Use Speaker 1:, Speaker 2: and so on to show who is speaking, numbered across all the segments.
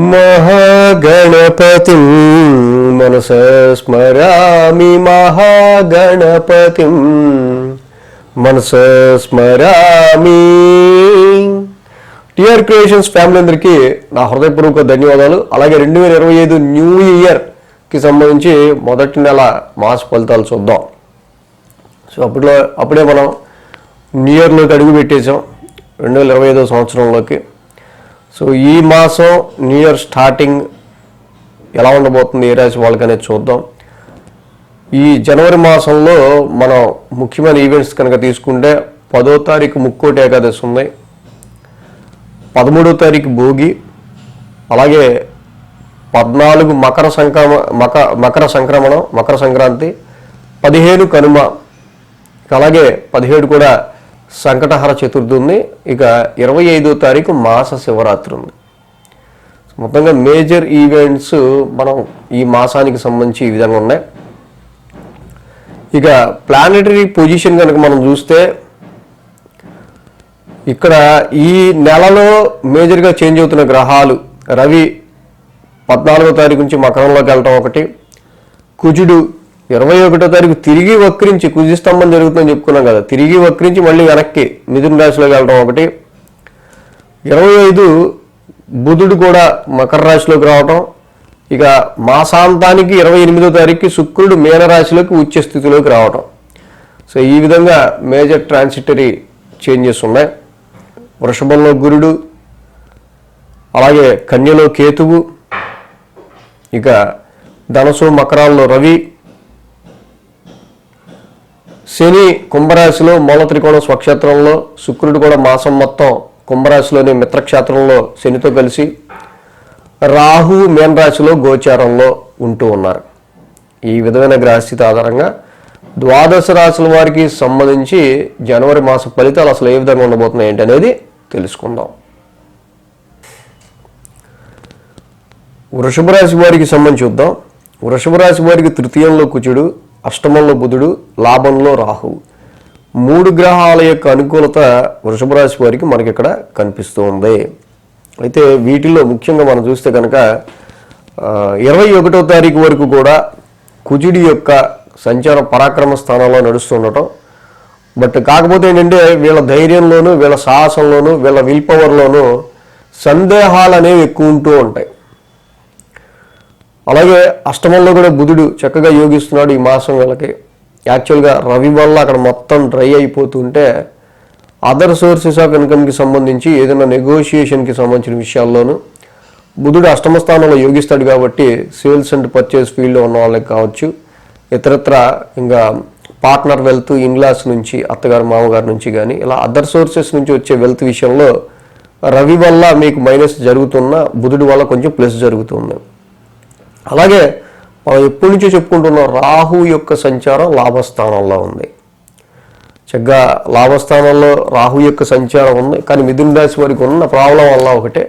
Speaker 1: మహాగణపతి మనస స్మరామి మహాగణపతి మనస స్మరామి. టిఆర్ క్రియేషన్స్ ఫ్యామిలీ అందరికీ నా హృదయపూర్వక ధన్యవాదాలు. అలాగే రెండు వేల ఇరవై ఐదు న్యూ ఇయర్కి సంబంధించి మొదటి నెల మాస ఫలితాలు చూద్దాం. సో అప్పట్లో అప్పుడే మనం న్యూ ఇయర్లోకి అడుగు పెట్టేసాం రెండు వేల ఇరవై ఐదో సంవత్సరంలోకి. సో ఈ మాసం న్యూ ఇయర్ స్టార్టింగ్ ఎలా ఉండబోతుంది ఏ రాశి వాళ్ళకి అనేది చూద్దాం. ఈ జనవరి మాసంలో మనం ముఖ్యమైన ఈవెంట్స్ కనుక తీసుకుంటే పదో తారీఖు ముక్కోటి ఏకాదశి ఉంది. పదమూడో తారీఖు భోగి అలాగే పద్నాలుగు మకర సంక్రమ మక మకర సంక్రమణం మకర సంక్రాంతి పదిహేను కనుమ అలాగే పదిహేడు కూడా సంకటహర చతుర్థి ఉంది ఇక ఇరవై ఐదో తారీఖు మాస శివరాత్రి ఉంది. మొత్తంగా మేజర్ ఈవెంట్స్ మనం ఈ మాసానికి సంబంధించి ఈ విధంగా ఉన్నాయి. ఇక ప్లానెటరీ పొజిషన్ కనుక మనం చూస్తే ఇక్కడ ఈ నెలలో మేజర్గా చేంజ్ అవుతున్న గ్రహాలు రవి పద్నాలుగో తారీఖు నుంచి మకరంలోకి వెళ్ళటం ఒకటి కుజుడు ఇరవై ఒకటో తారీఖు తిరిగి వక్రించి కుజిస్తంభం జరుగుతుందని చెప్పుకున్నాం కదా తిరిగి వక్రించి మళ్ళీ వెనక్కి మిథున రాశిలోకి వెళ్ళడం ఒకటి. ఇరవై ఐదు బుధుడు కూడా మకర రాశిలోకి రావటం. ఇక మాసాంతానికి ఇరవై ఎనిమిదో తారీఖుకి శుక్రుడు మీనరాశిలోకి ఉచ్చ స్థితిలోకి రావటం. సో ఈ విధంగా మేజర్ ట్రాన్సిటరీ చేంజెస్ ఉన్నాయి. వృషభంలో గురుడు అలాగే కన్యలో కేతువు ఇక ధనసు మకరాల్లో రవి శని కుంభరాశిలో మూల త్రికోణం స్వక్షేత్రంలో శుక్రుడు కూడా మాసం మొత్తం కుంభరాశిలోని మిత్రక్షేత్రంలో శనితో కలిసి రాహు మేన్ రాశిలో గోచారంలో ఉంటూ ఉన్నారు. ఈ విధమైన గ్రహస్థితి ఆధారంగా ద్వాదశ రాశుల వారికి సంబంధించి జనవరి మాస ఫలితాలు అసలు ఏ విధంగా ఉండబోతున్నాయి ఏంటి అనేది తెలుసుకుందాం. వృషభ రాశి వారికి సంబంధించి చూద్దాం. వృషభ రాశి వారికి తృతీయంలో కుచుడు అష్టమంలో బుధుడు లాభంలో రాహువు మూడు గ్రహాల యొక్క అనుకూలత వృషభ రాశి వారికి మనకి ఇక్కడ కనిపిస్తూ ఉంది అయితే వీటిల్లో ముఖ్యంగా మనం చూస్తే కనుక ఇరవై ఒకటో తారీఖు వరకు కూడా కుజుడి యొక్క సంచారం పరాక్రమ స్థానంలో నడుస్తుండటం. బట్ కాకపోతే ఏంటంటే వీళ్ళ ధైర్యంలోనూ వీళ్ళ సాహసంలోనూ వీళ్ళ విల్ పవర్లోనూ సందేహాలు అనేవి ఎక్కువ ఉంటూ ఉంటాయి. అలాగే అష్టమంలో కూడా బుధుడు చక్కగా యోగిస్తున్నాడు ఈ మాసం వీళ్ళకి. యాక్చువల్గా రవి వల్ల అక్కడ మొత్తం డ్రై అయిపోతుంటే అదర్ సోర్సెస్ ఆఫ్ ఇన్కమ్కి సంబంధించి ఏదైనా నెగోషియేషన్కి సంబంధించిన విషయాల్లోనూ బుధుడు అష్టమ స్థానంలో యోగిస్తాడు కాబట్టి సేల్స్ అండ్ పర్చేస్ ఫీల్డ్లో ఉన్న వాళ్ళకి కావచ్చు ఇతరత్ర ఇంకా పార్ట్నర్ వెల్త్ ఇన్లాస్ నుంచి అత్తగారు మామగారి నుంచి కానీ ఇలా అదర్ సోర్సెస్ నుంచి వచ్చే వెల్త్ విషయంలో రవి వల్ల మీకు మైనస్ జరుగుతున్న బుధుడి వల్ల కొంచెం ప్లస్ జరుగుతుంది. అలాగే మనం ఎప్పటి నుంచో చెప్పుకుంటున్న రాహు యొక్క సంచారం లాభస్థానంలో ఉంది. చక్కగా లాభస్థానంలో రాహు యొక్క సంచారం ఉంది. కానీ మిథున రాశి వారికి ఉన్న ప్రాబ్లం వల్ల ఒకటే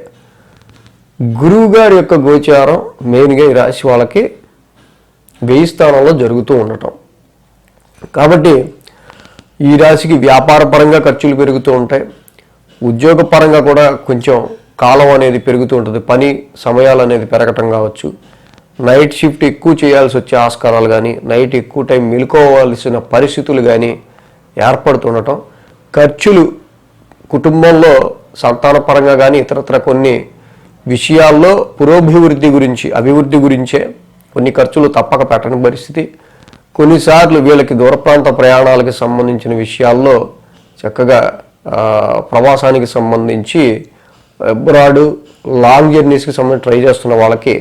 Speaker 1: గురువు గారి యొక్క గోచారం మెయిన్గా ఈ రాశి వాళ్ళకి వెయ్యి స్థానంలో జరుగుతూ ఉండటం. కాబట్టి ఈ రాశికి వ్యాపార పరంగా ఖర్చులు పెరుగుతూ ఉంటాయి. ఉద్యోగ పరంగా కూడా కొంచెం కాలం అనేది పెరుగుతూ ఉంటుంది. పని సమయాలు అనేది పెరగటం కావచ్చు. నైట్ షిఫ్ట్ ఎక్కువ చేయాల్సి వచ్చే ఆస్కారాలు కానీ నైట్ ఎక్కువ టైం మిలుకోవాల్సిన పరిస్థితులు కానీ ఏర్పడుతుండటం ఖర్చులు కుటుంబంలో సంతానపరంగా కానీ ఇతరత్ర కొన్ని విషయాల్లో పురోభివృద్ధి గురించి అభివృద్ధి గురించే కొన్ని ఖర్చులు తప్పక పెట్టని పరిస్థితి. కొన్నిసార్లు వీళ్ళకి దూరప్రాంత ప్రయాణాలకు సంబంధించిన విషయాల్లో చక్కగా ప్రవాసానికి సంబంధించి అబ్రాడ్ లాంగ్ జర్నీస్కి సంబంధించి ట్రై చేస్తున్న వాళ్ళకి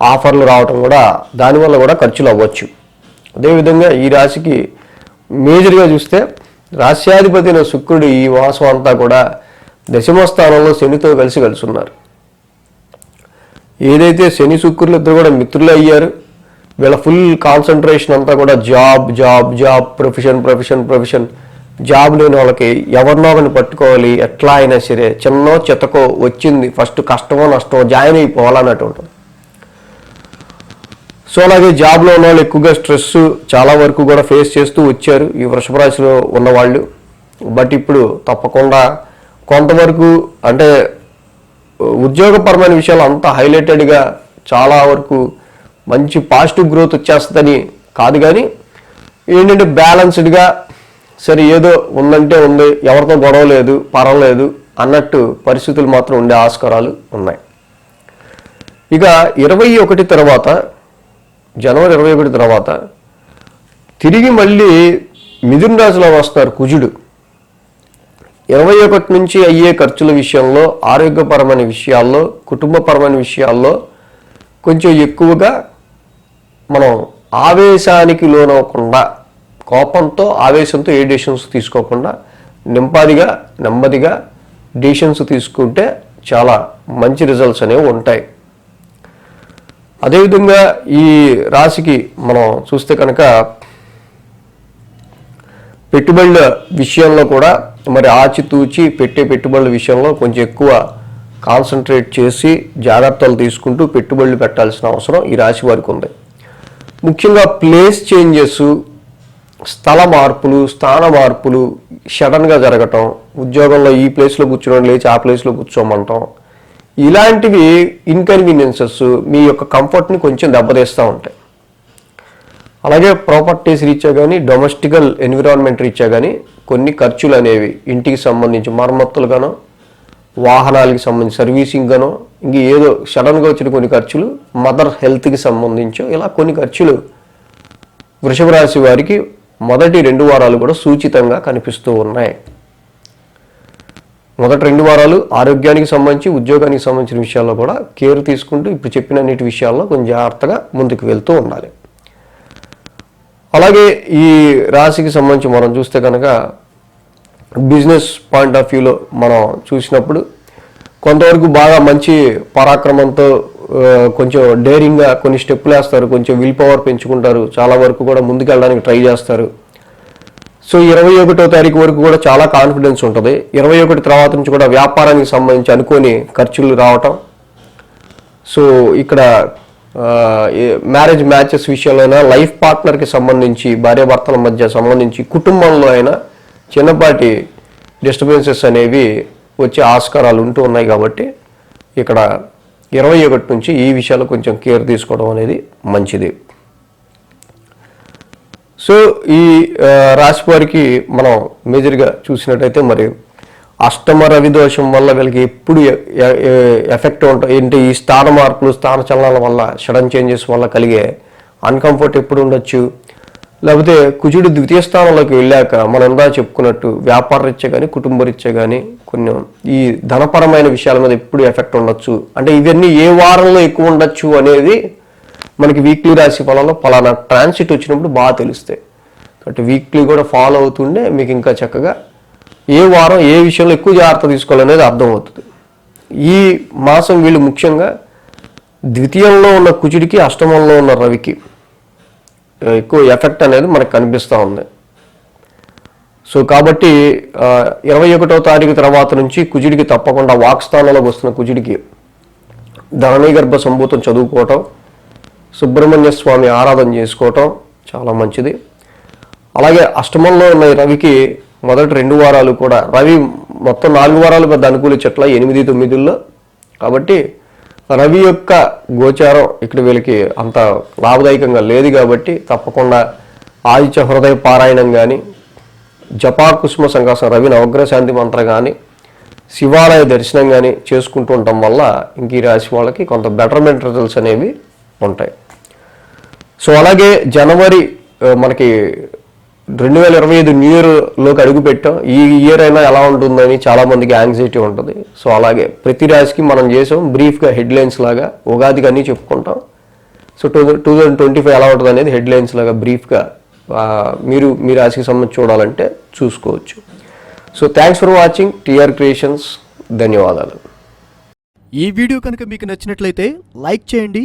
Speaker 1: ఆఫర్లు రావటం కూడా దానివల్ల కూడా ఖర్చులు అవ్వచ్చు. అదేవిధంగా ఈ రాశికి మేజర్గా చూస్తే రాశ్యాధిపతి అయిన శుక్రుడు ఈ మాసం అంతా కూడా దశమ స్థానంలో శనితో కలిసి కలిసి ఉన్నారు ఏదైతే శని శుక్రులు ఇద్దరు కూడా మిత్రులు అయ్యారు వీళ్ళ ఫుల్ కాన్సన్ట్రేషన్ అంతా కూడా job job job profession profession profession job లేని వాళ్ళకి ఎవరినో ఒకరిని పట్టుకోవాలి ఎట్లా అయినా సరే చిన్నో చితకో వచ్చింది. ఫస్ట్ కష్టమో నష్టమో జాయిన్ అయిపోవాలన్నట్టు ఉంటుంది సో అలాగే జాబ్లో ఉన్న వాళ్ళు ఎక్కువగా స్ట్రెస్ చాలా వరకు కూడా ఫేస్ చేస్తూ వచ్చారు ఈ వృషభ రాశిలో ఉన్నవాళ్ళు బట్ ఇప్పుడు తప్పకుండా కొంతవరకు అంటే ఉద్యోగపరమైన విషయాలు అంత హైలైటెడ్గా చాలా వరకు మంచి పాజిటివ్ గ్రోత్ వచ్చేస్తుందని కాదు కానీ ఏంటంటే బ్యాలన్స్డ్గా సరే ఏదో ఉందంటే ఉంది ఎవరితో గొడవ లేదు పర్వాలేదు అన్నట్టు పరిస్థితులు మాత్రం ఉండే ఆస్కారాలు ఉన్నాయి. ఇక ఇరవై ఒకటి తర్వాత జనవరి ఇరవై ఒకటి తర్వాత తిరిగి మళ్ళీ మిథున రాశిలో వస్తారు కుజుడు. ఇరవై ఒకటి నుంచి అయ్యే ఖర్చుల విషయంలో ఆరోగ్యపరమైన విషయాల్లో కుటుంబపరమైన విషయాల్లో కొంచెం ఎక్కువగా మనం ఆవేశానికి లోనవ్వకుండా కోపంతో ఆవేశంతో ఏ డెసిషన్స్ తీసుకోకుండా నింపాదిగా నెమ్మదిగా డెసిషన్స్ తీసుకుంటే చాలా మంచి రిజల్ట్స్ అనేవి ఉంటాయి. అదేవిధంగా ఈ రాశికి మనం చూస్తే కనుక పెట్టుబడుల విషయంలో కూడా మరి ఆచితూచి పెట్టే పెట్టుబడుల విషయంలో కొంచెం ఎక్కువ కాన్సన్ట్రేట్ చేసి జాగ్రత్తలు తీసుకుంటూ పెట్టుబడులు పెట్టాల్సిన అవసరం ఈ రాశి వారికి ఉంది. ముఖ్యంగా ప్లేస్ చేంజెస్ స్థల మార్పులు స్థాన మార్పులు సడన్గా జరగటం ఉద్యోగంలో ఈ ప్లేస్లో కూర్చోవడం లేచి ఆ ప్లేస్లో కూర్చోమంటాం ఇలాంటివి ఇన్కన్వీనియన్సెస్ మీ యొక్క కంఫర్ట్ని కొంచెం దెబ్బతీస్తూ ఉంటాయి. అలాగే ప్రాపర్టీస్ రీత్యా కానీ డొమెస్టికల్ ఎన్విరాన్మెంట్ రీత్యా కానీ కొన్ని ఖర్చులు అనేవి ఇంటికి సంబంధించి మరమ్మతులుగానో వాహనాలకి సంబంధించి సర్వీసింగ్ గానో ఇంక ఏదో సడన్గా వచ్చిన కొన్ని ఖర్చులు మదర్ హెల్త్కి సంబంధించో ఇలా కొన్ని ఖర్చులు వృషభ రాశి వారికి మొదటి రెండు వారాలు కూడా సూచితంగా కనిపిస్తూ ఉన్నాయి. మొదటి రెండు వారాలు ఆరోగ్యానికి సంబంధించి ఉద్యోగానికి సంబంధించిన విషయాల్లో కూడా కేర్ తీసుకుంటూ ఇప్పుడు చెప్పిన అన్నిటి విషయాల్లో కొంచెం జాగ్రత్తగా ముందుకు వెళ్తూ ఉండాలి. అలాగే ఈ రాశికి సంబంధించి మనం చూస్తే కనుక బిజినెస్ పాయింట్ ఆఫ్ వ్యూలో మనం చూసినప్పుడు కొంతవరకు బాగా మంచి పరాక్రమంతో కొంచెం డేరింగ్గా కొన్ని స్టెప్పులు వేస్తారు కొంచెం విల్ పవర్ పెంచుకుంటారు చాలా వరకు కూడా ముందుకెళ్ళడానికి ట్రై చేస్తారు. సో ఇరవై ఒకటో తారీఖు వరకు కూడా చాలా కాన్ఫిడెన్స్ ఉంటుంది. ఇరవై ఒకటి తర్వాత నుంచి కూడా వ్యాపారానికి సంబంధించి అనుకోని ఖర్చులు రావటం. సో ఇక్కడ మ్యారేజ్ మ్యాచెస్ విషయంలో అయినా లైఫ్ పార్ట్నర్కి సంబంధించి భార్యాభర్తల మధ్య సంబంధించి కుటుంబంలో అయినా చిన్నపాటి డిస్టర్బెన్సెస్ అనేవి వచ్చే ఆస్కారాలు ఉంటూ ఉన్నాయి కాబట్టి ఇక్కడ ఇరవై ఒకటి నుంచి ఈ విషయాలు కొంచెం కేర్ తీసుకోవడం అనేది మంచిది. సో ఈ రాశి వారికి మనం మేజర్గా చూసినట్టయితే మరి అష్టమ రవి దోషం వల్ల వీళ్ళకి ఎప్పుడు ఎఫెక్ట్ ఉంటాయి ఏంటి ఈ స్థాన మార్పులు స్థాన చలనాల వల్ల సడన్ చేంజెస్ వల్ల కలిగే అన్కంఫర్ట్ ఎప్పుడు ఉండొచ్చు? లేకపోతే కుజుడు ద్వితీయ స్థానంలోకి వెళ్ళాక మనం ఇందా చెప్పుకున్నట్టు వ్యాపార రీత్యా కానీ కుటుంబ రీత్యా కానీ కొన్ని ఈ ధనపరమైన విషయాల మీద ఎప్పుడు ఎఫెక్ట్ ఉండొచ్చు? అంటే ఇవన్నీ ఏ వారంలో ఎక్కువ ఉండొచ్చు అనేది మనకి వీక్లీ రాశి ఫలంలో పలానా ట్రాన్సిట్ వచ్చినప్పుడు బాగా తెలుస్తాయి. కాబట్టి వీక్లీ కూడా ఫాలో అవుతుండే మీకు ఇంకా చక్కగా ఏ వారం ఏ విషయంలో ఎక్కువ జాగ్రత్త తీసుకోవాలనేది అర్థమవుతుంది. ఈ మాసం వీళ్ళు ముఖ్యంగా ద్వితీయంలో ఉన్న కుచుడికి అష్టమంలో ఉన్న రవికి ఎక్కువ ఎఫెక్ట్ అనేది మనకు కనిపిస్తూ ఉంది. సో కాబట్టి ఇరవై ఒకటో తారీఖు తర్వాత నుంచి కుజుడికి తప్పకుండా వాక్స్థానంలోకి వస్తున్న కుజుడికి ధరణీగర్భ సంభూతం చదువుకోవటం సుబ్రహ్మణ్య స్వామి ఆరాధన చేసుకోవటం చాలా మంచిది. అలాగే అష్టమంలో ఉన్న రవికి మొదటి రెండు వారాలు కూడా రవి మొత్తం నాలుగు వారాలు పెద్ద అనుకూలించట్ల ఎనిమిది తొమ్మిదిల్లో. కాబట్టి రవి యొక్క గోచారం ఇక్కడ వీళ్ళకి అంత లాభదాయకంగా లేదు కాబట్టి తప్పకుండా ఆదిత్య హృదయ పారాయణం కానీ జపా కుసుమ సంకాసం రవి నవగ్రహ శాంతి మంత్ర కానీ శివాలయ దర్శనం కానీ చేసుకుంటూ ఉండటం వల్ల ఇంక ఈ రాశి వాళ్ళకి కొంత బెటర్మెంట్ రిజల్ట్స్ అనేవి ఉంటాయి. సో అలాగే జనవరి మనకి రెండు వేల ఇరవై ఐదు న్యూ ఇయర్లోకి అడుగు పెట్టాం. ఈ ఇయర్ అయినా ఎలా ఉంటుందని చాలామందికి యాంగ్జైటీ ఉంటుంది. సో అలాగే ప్రతి రాశికి మనం చేసాం. బ్రీఫ్గా హెడ్లైన్స్ లాగా ఉగాదికి అన్నీ చెప్పుకుంటాం. So two two thousand twenty five ఎలా ఉంటుంది అనేది హెడ్లైన్స్ లాగా బ్రీఫ్గా మీరు మీ రాశికి సంబంధించి చూడాలంటే చూసుకోవచ్చు. So thanks for watching TR creations ధన్యవాదాలు.
Speaker 2: ఈ వీడియో కనుక మీకు నచ్చినట్లయితే లైక్ చేయండి